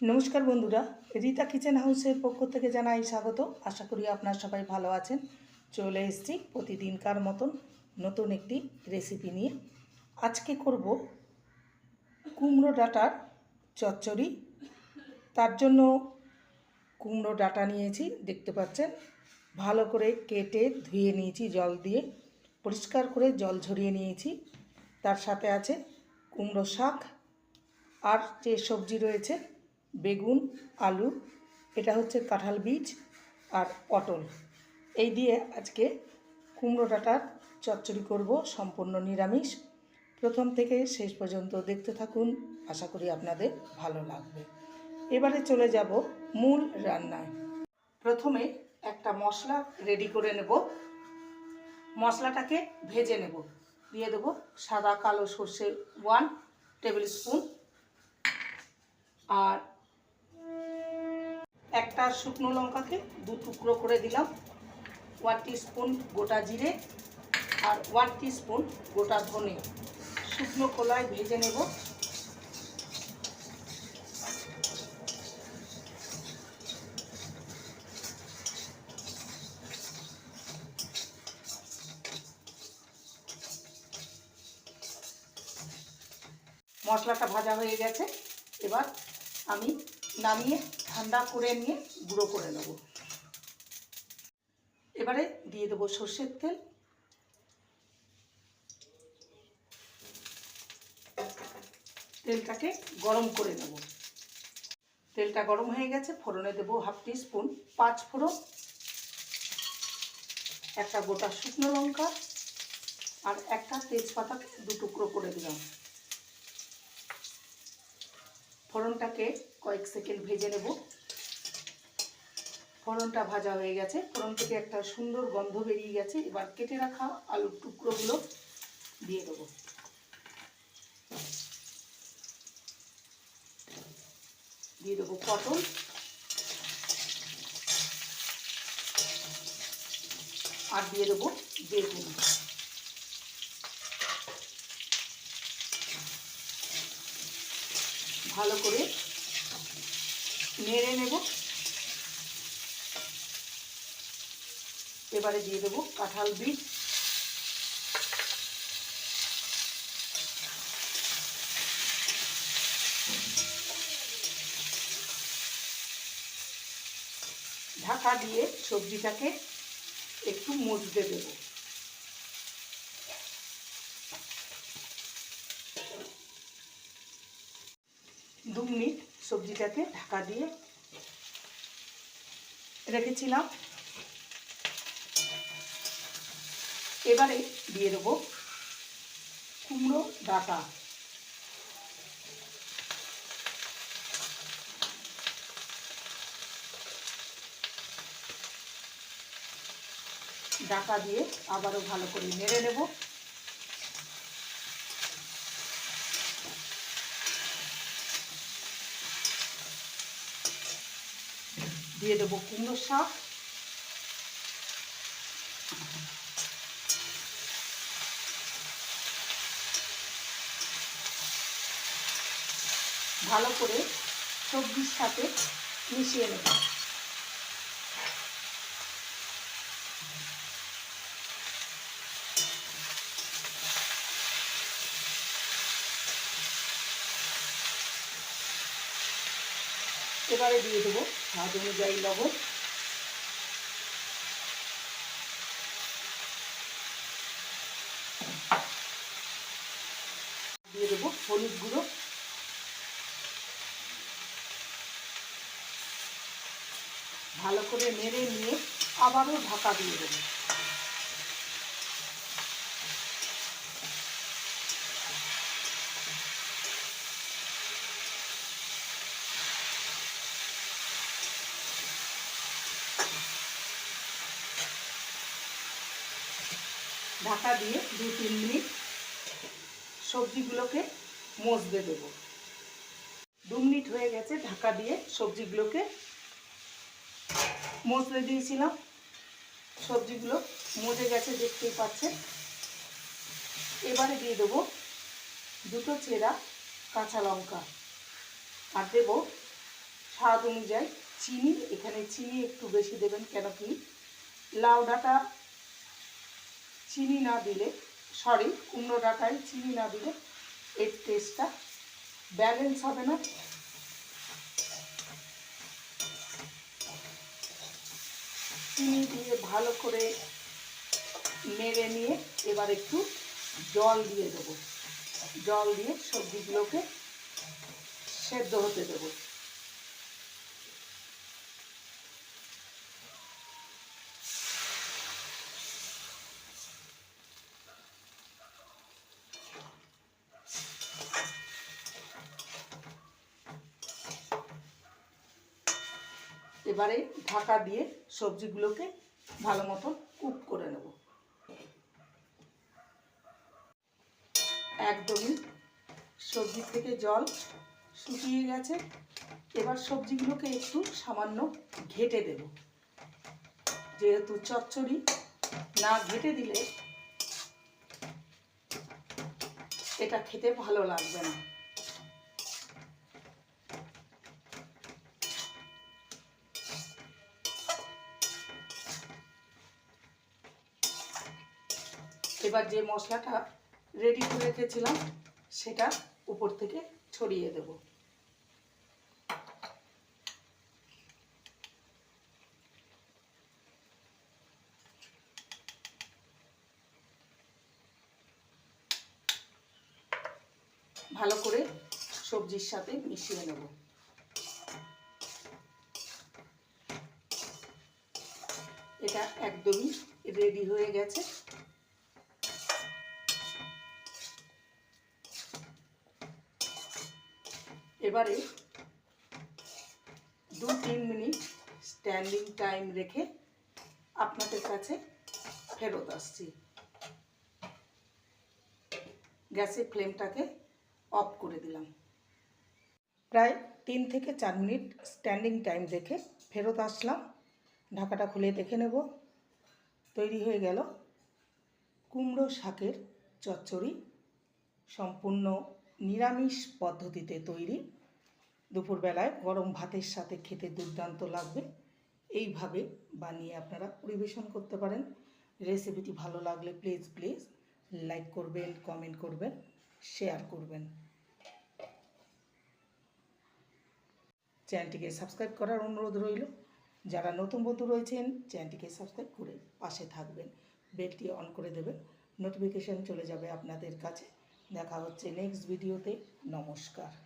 নমস্কার বন্ধুরা, রীতা কিচেন হাউসের পক্ষ থেকে জানাই স্বাগত। আশা করি আপনার সবাই ভালো আছেন। চলে এসেছি প্রতিদিনকার মতন নতুন একটি রেসিপি নিয়ে। আজকে করব কুমড়ো ডাঁটার চচ্চড়ি। তার জন্য কুমড়ো ডাঁটা নিয়েছি, দেখতে পাচ্ছেন? ভালো করে কেটে ধুয়ে নিয়েছি, জল দিয়ে। পরিষ্কার করে জল ঝরিয়ে নিয়েছি। তার সাথে আছে কুমড়ো শাক আর যে সবজি রয়েছে বেগুন, আলু, এটা হচ্ছে কাঁঠাল বীজ আর পটল। এই দিয়ে আজকে কুমড়ো ডাঁটার চচ্চড়ি করব, সম্পূর্ণ নিরামিষ। প্রথম থেকে শেষ পর্যন্ত দেখতে থাকুন, আশা করি আপনাদের ভালো লাগবে। এবারে চলে যাব মূল রান্নায়। প্রথমে একটা মশলা রেডি করে নেব। মশলাটাকে ভেজে নেব। দিয়ে দেবো সাদা কালো সর্ষে ওয়ান টেবিল স্পুন। আর একটা শুকনো লঙ্কাকে দু টুকরো করে দিলাম। ওয়ান স্পুন গোটা জিরে আর ওয়ান স্পুন গোটা ধনে। শুকনো কলায় ভেজে নেব। মশলাটা ভাজা হয়ে গেছে। এবার আমি নামিয়ে, ঠান্ডা করে নিয়ে গুঁড়ো করে নেব। এবারে দিয়ে দেবো সর্ষের তেল। তেলটাকে গরম করে নেব। তেলটা গরম হয়ে গেছে, ফোড়নে দেবো হাফ টি স্পুন পাঁচ ফোড়ন, একটা গোটা শুকনো লঙ্কা, আর একটা তেজপাতাকে দু টুকরো করে দিলাম। ফোড়নটাকে কয়েক সেকেন্ড ভেজে নেব। ফোড়নটা ভাজা হয়ে গেছে। ফোড়ন থেকে একটা সুন্দর গন্ধ বেরিয়ে গেছে। এবার কেটে রাখা আলুর টুকরোগুলো দিয়ে দেবো। দিয়ে দেবো পটল। আর দিয়ে দেবো বেগুন। ভালো করে নেড়ে নেব। এবারে দিয়ে দেবো কাঁঠাল বীজ। ঢাকা দিয়ে সবজিটাকে একটু মজতে দেবো দু মিনিট সবজিটাকে ঢাকা দিয়ে রেখেছিলাম। এবারে দিয়ে দেবো কুমড়ো ডাটা। ডাটা দিয়ে আবারও ভালো করে নেড়ে নেব। দিয়ে দেবো কুমড়ো শাক। ভালো করে সবজির সাথে মিশিয়ে নেব। এবারে দিয়ে দেবো স্বাদ অনুযায়ী লবণ। দিয়ে দেবো হলুদ গুঁড়ো। ভালো করে নেড়ে নিয়ে আবারও ঢাকা দিয়ে দেবো। ঢাকা দিয়ে দু তিন মিনিট সবজিগুলোকে মজতে দেব। দু মিনিট হয়ে গেছে ঢাকা দিয়ে সবজিগুলোকে মজতে দিয়েছিলাম। সবজিগুলো মজে গেছে দেখতেই পাচ্ছেন। এবারে দিয়ে দেবো দুটো চেরা কাঁচা লঙ্কা। আর দেবো স্বাদ অনুযায়ী চিনি। এখানে চিনি একটু বেশি দেবেন কেন কি? লাউ ডাঁটা চিনি না দিলে সরি কুমড়ো ডাঁটায় চিনি না দিলে এর টেস্টটা ব্যালেন্স হবে না। চিনি দিয়ে ভালো করে নেড়ে নিয়ে এবার একটু জল দিয়ে দেবো। জল দিয়ে সবজিগুলোকে সেদ্ধ হতে দেবো। এবারে ঢাকা দিয়ে সবজিগুলোকে ভালো মতো কুক করে নেব। একদমই সবজি থেকে জল শুকিয়ে গেছে। এবার সবজিগুলোকে একটু সামান্য ঘেটে দেব। যেহেতু চচ্চড়ি না ঘেটে দিলে এটা খেতে ভালো লাগবে না। এবার যে মশলাটা রেডি করে রেখেছিলাম, সেটা উপর থেকে ছড়িয়ে দেব। ভালো করে সবজির সাথে মিশিয়ে নেব। এটা একদমই রেডি হয়ে গেছে। এবারে দু তিন মিনিট স্ট্যান্ডিং টাইম রেখে আপনাদের কাছে ফেরত আসছি। গ্যাসের ফ্লেমটাকে অফ করে দিলাম। প্রায় তিন থেকে চার মিনিট স্ট্যান্ডিং টাইম রেখে ফেরত আসলাম। ঢাকাটা খুলে দেখে নেব। তৈরি হয়ে গেল কুমড়ো শাকের চচ্চড়ি। সম্পূর্ণ নিরামিষ পদ্ধতিতে তৈরি। দুপুরবেলায় গরম ভাতের সাথে খেতে দুর্দান্ত লাগবে। এইভাবে বানিয়ে আপনারা পরিবেশন করতে পারেন। রেসিপিটি ভালো লাগলে প্লিজ প্লিজ লাইক করবেন, কমেন্ট করবেন, শেয়ার করবেন। চ্যানেলটিকে সাবস্ক্রাইব করার অনুরোধ রইল। যারা নতুন বন্ধু রয়েছেন, চ্যানেলটিকে সাবস্ক্রাইব করে পাশে থাকবেন। বেলটি অন করে দেবেন। নোটিফিকেশান চলে যাবে আপনাদের কাছে। দেখা হচ্ছে নেক্সট ভিডিওতে। নমস্কার।